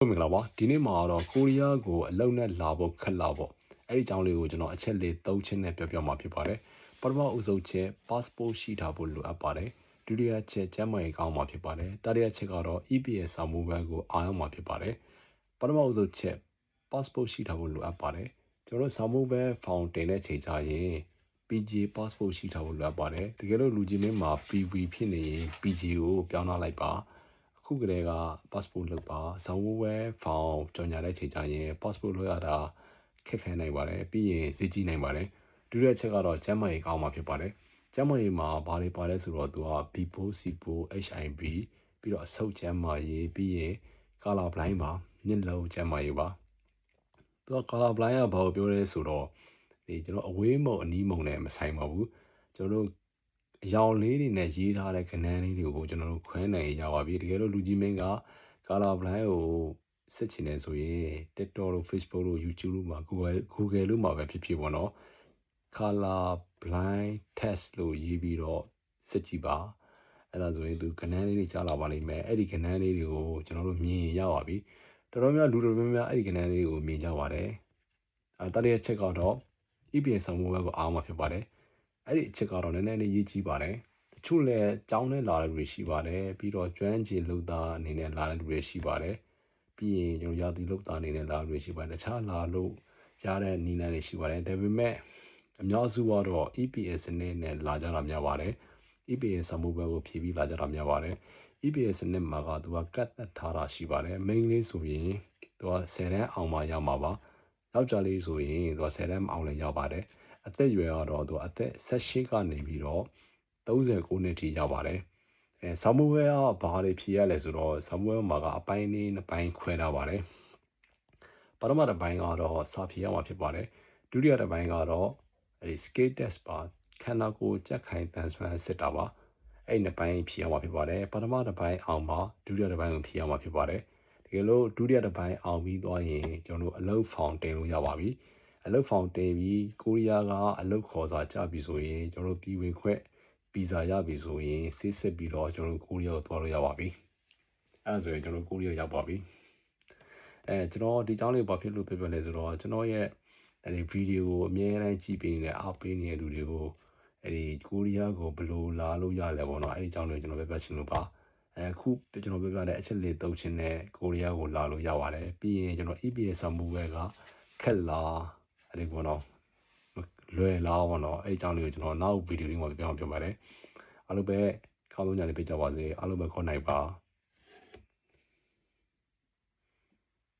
ဟုတ်မင်္ဂလာပါဒီနေ့မှာတော့ကိုရီးယားကိုအလုံနဲ့လာဖို့ခက်လာဖို့အဲ့ဒီအကြောင်းလေးကိုကျွန်တော်အချက်လေး၃ချက်နဲ့ပြောပြမှာဖြစ်ပါတယ်ပထမအဆုံးချက် passport ရှိထားဖို့လိုအပ်ပါတယ်ဒုတိယချက်ကျန်းမာရေးကောင်းမှာဖြစ်ပါတယ်တတိယချက်ကတော့ EPS စာမှုဘက်ကိုအားရမှာဖြစ်ပါတယ်ပထမအဆုံးချက် passport ရှိထားဖို့လိုအပ်ပါတယ်ကျွန်တော်တို့စာမှုဘက် found တင်တဲ့ချိန်ကြရင် PG passport ရှိထားဖို့လိုအပ်ပါတယ်တကယ်လို့လူကြီးမင်းမှာ PV ဖြစ်နေရင် PG ကိုပြောင်းလာလိုက်ပါအ ခုကလေးက passport လုပ်ပါဇောင်းဝဲဖောင်ကြော်ညာတဲ့ချိန်ကျရင် passport လုပ်ရတာခက်ခဲနိုင်ပါတယ်ပြီးရင်ဈေးကြီးနိုင်ပါတယ်ဒုတိယချက်ကတော့ကျန်းမာရေးကောင်းမှာဖြစ်ပါတယ်ကျန်းမာရေးမှာဘာတွေပါလဲဆိုတော့သူက B4 C4 HIV ပြီးတော့အဆုတ်ကျန်းမာရေးပြီးရင် color blind ပါမျက်လုံးကျန်းမာရေးပါသူက color blind ကဘာကိုပြောလဲဆိုတော့ဒီကျွန်တော်အဝေးမုံအနီးမုံနဲ့မဆိုင်ပါဘူးကျွန်တော်တို့ အယောင်လေးတွေနဲ့ရေးထားတဲ့ကဏ္ဍလေးတွေကိုကျွန်တော်တို့ခွဲနိုင်ရပါပြီတကယ်လို့လူကြီးမင်းက color blind ကိုစစ်ချင်နေဆိုရင် TikTok တို့ Facebook တို့ YouTube တို့မှာ Google Google လို့မှာပဲဖြစ်ဖြစ်ပေါ့နော် color blind test လို့ရေးပြီးတော့စစ်ကြည့်ပါအဲ့ဒါဆိုရင်သူကဏ္ဍလေးတွေကြားလာပါလိမ့်မယ်အဲ့ဒီကဏ္ဍလေးတွေကိုကျွန်တော်တို့မြင်ရပါပြီတော်တော်များလူတော်များများအဲ့ဒီကဏ္ဍလေးတွေကိုမြင်ကြပါတယ်အဲတတိယချက်ကတော့ EPS ဆောင်မှုဘက်ကိုအားမှာဖြစ်ပါတယ် အဲ့ဒီအချက်ကတော့နည်းနည်းလေးရေးကြည့်ပါတယ်တချို့လည်းကြောင်းနဲ့လာတဲ့လူတွေရှိပါတယ်ပြီးတော့ကျွမ်းကျင်လုပ်သားအနေနဲ့လာတဲ့လူတွေရှိပါတယ်ပြီးရင်ကျွန်တော်ရာသီလုပ်သားအနေနဲ့လာတဲ့လူတွေရှိပါတယ်တခြားလာလို့ရတဲ့နီလန်းတွေရှိပါတယ်ဒါပေမဲ့အများစုကတော့ EPS နဲ့နဲ့လာကြတာများပါတယ် EPS စမှုဘက်ကိုဖြည့်ပြီးလာကြတာများပါတယ် EPS နဲ့မှာကသူကကတ်သက်ထားတာရှိပါတယ် main လေးဆိုရင်သူက10တန်းအောင်မှရမှာပါယောက်ျားလေးဆိုရင်သူက10တန်းမအောင်လည်းရပါတယ် အသက်အရွယ်ကတော့သူအသက်18ကနေပြီးတော့39နှစ်ထိရောက်ပါတယ်။အဲဆာမူဝဲကဘာတွေဖြေရလဲဆိုတော့ဆာမူဝဲမှာကအပိုင်းလေးနှစ်ပိုင်းခွဲထားပါတယ်။ပထမတစ်ပိုင်းကတော့စာဖြေရမှာဖြစ်ပါတယ်။ဒုတိယတစ်ပိုင်းကတော့အဲဒီ skate test ပါခန္ဓာကိုယ်ကြက်ခိုင်တန်ဆွမ်းစစ်တာပါ။အဲ့ဒီနှစ်ပိုင်းဖြေရမှာဖြစ်ပါတယ်။ပထမတစ်ပိုင်းအောင်မှဒုတိယတစ်ပိုင်းကိုဖြေရမှာဖြစ်ပါတယ်။တကယ်လို့ဒုတိယတစ်ပိုင်းအောင်ပြီးသွားရင်ကျွန်တော်တို့အလုပ်ဖောင်တင်လို့ရပါပြီ။ အလုပ်ဖောင်တင်ပြီးကိုရီးယားကအလုပ်ခေါ်စာကြပြီဆိုရင်ကျွန်တော်တို့ပြည်ဝင်ခွင့်ဗီဇာရပြီဆိုရင်စစ်စစ်ပြီးတော့ကျွန်တော်တို့ကိုရီးယားကိုသွားလို့ရပါပြီအဲဒါဆိုရင်ကျွန်တော်တို့ကိုရီးယားရောက်ပါပြီအဲကျွန်တော်ဒီကြောင်းလေးဘာဖြစ်လို့ပြပြလဲဆိုတော့ကျွန်တော်ရဲ့အဲဒီဗီဒီယိုကိုအမြဲတမ်းကြည့်ပေးနေတဲ့အားပေးနေတဲ့လူတွေကိုအဲဒီကိုရီးယားကိုဘယ်လိုလာလို့ရလဲပေါ့နော်အဲဒီကြောင်းလေးကျွန်တော်ပြပြချင်လို့ပါအခုကျွန်တော်ပြပြတဲ့အချက်လေးသုံးချင်းနဲ့ကိုရီးယားကိုလာလို့ရပါတယ်ပြီးရင်ကျွန်တော် EPS ဆမှုပဲကခက်လာ အဲ့ဒီပေါ့နော်လွယ်လားပေါ့နော်အဲ့ဒီအကြောင်းလေးကိုကျွန်တော်နောက်ဗီဒီယိုလေးမှာပြောပြအောင်ပြောပါတယ်အားလုံးပဲကောင်းဆုံးညနေပေးကြပါစေအားလုံးပဲခေါ်နိုင်ပါ